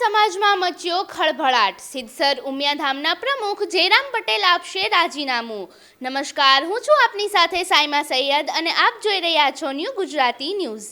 સમાજમાં મચ્યો ખળભળાટ. સિદ્ધસર ઉમિયાધામના પ્રમુખ જયરામ પટેલ આપશે રાજીનામું. નમસ્કાર, હું છું આપની સાથે સાયમા સૈયદ અને આપ જોઈ રહ્યા છો ન્યૂ ગુજરાતી ન્યૂઝ.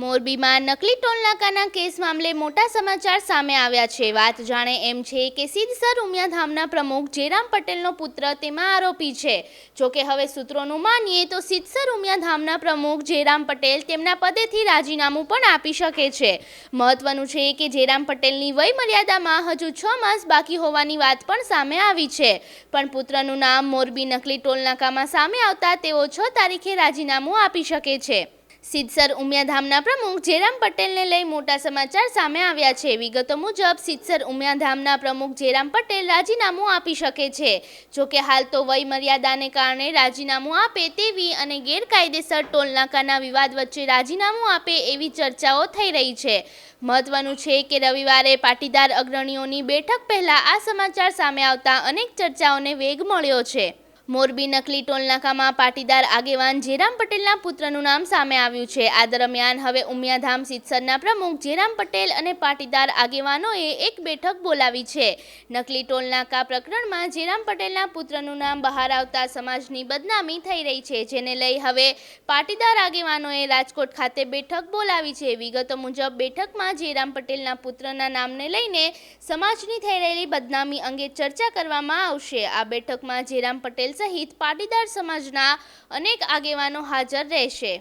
મોરબીમાં નકલી ટોલનાકાના કેસ મામલે મોટા સમાચાર સામે આવ્યા છે. વાત જાણે એમ છે કે સિદ્ધસર ઉમિયાધામના પ્રમુખ જયરામ પટેલનો પુત્ર તેમાં આરોપી છે. જોકે હવે સૂત્રોનું માનીએ તો સિદ્ધસર ઉમિયાધામના પ્રમુખ જયરામ પટેલ તેમના પદેથી રાજીનામું પણ આપી શકે છે. મહત્વનું છે કે જયરામ પટેલની વય મર્યાદામાં હજુ છ માસ બાકી હોવાની વાત પણ સામે આવી છે. પણ પુત્રનું નામ મોરબી નકલી ટોલનાકામાં સામે આવતા તેઓ છ તારીખે રાજીનામું આપી શકે છે. સિદ્ધસર ઉમિયાધામના પ્રમુખ જયરામ પટેલને લઈ મોટા સમાચાર સામે આવ્યા છે. વિગતો મુજબ, સિદ્ધસર ઉમિયાધામના પ્રમુખ જયરામ પટેલ રાજીનામું આપી શકે છે. જોકે હાલ તો વય મર્યાદાને કારણે રાજીનામું આપે તેવી અને ગેરકાયદેસર ટોલનાકાના વિવાદ વચ્ચે રાજીનામું આપે એવી ચર્ચાઓ થઈ રહી છે. મહત્વનું છે કે રવિવારે પાટીદાર અગ્રણીઓની બેઠક પહેલા આ સમાચાર સામે આવતા અનેક ચર્ચાઓને વેગ મળ્યો છે. મોરબી નકલી ટોલનાકામાં પાટીદાર આગેવાન જેરામ પટેલના પુત્રનું નામ સામે આવ્યું છે. આ દરમિયાન હવે ઉમિયાધામ સિત્સરના પ્રમુખ જેરામ પટેલ અને પાટીદાર આગેવાનોએ એક બેઠક બોલાવી છે. નકલી ટોલનાકા પ્રકરણમાં જેરામ પટેલના પુત્રનું નામ બહાર આવતા સમાજની બદનામી થઈ રહી છે, જેને લઈ હવે પાટીદાર આગેવાનોએ રાજકોટ ખાતે બેઠક બોલાવી છે. વિગતો મુજબ, બેઠકમાં જેરામ પટેલના પુત્રના નામને લઈને સમાજની થઈ રહેલી બદનામી અંગે ચર્ચા કરવામાં આવશે. આ બેઠકમાં જેરામ પટેલ સહિત પાટીદાર સમાજના અનેક આગેવાનો હાજર રહેશે.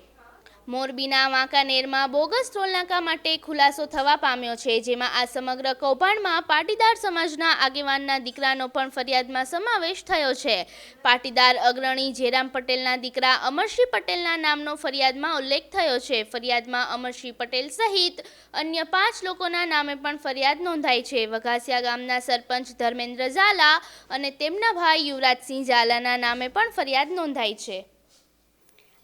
મોરબીના વાંકાનેરમાં બોગસ ટોલનાકા માટે ખુલાસો થવા પામ્યો છે, જેમાં આ સમગ્ર કૌભાંડમાં પાટીદાર સમાજના આગેવાનના દીકરાનો પણ ફરિયાદમાં સમાવેશ થયો છે. પાટીદાર અગ્રણી જેરામ પટેલના દીકરા અમરસિંહ પટેલના નામનો ફરિયાદમાં ઉલ્લેખ થયો છે. ફરિયાદમાં અમરસિંહ પટેલ સહિત અન્ય પાંચ લોકોના નામે પણ ફરિયાદ નોંધાઈ છે. વઘાસિયા ગામના સરપંચ ધર્મેન્દ્ર ઝાલા અને તેમના ભાઈ યુવરાજસિંહ ઝાલાના નામે પણ ફરિયાદ નોંધાઈ છે.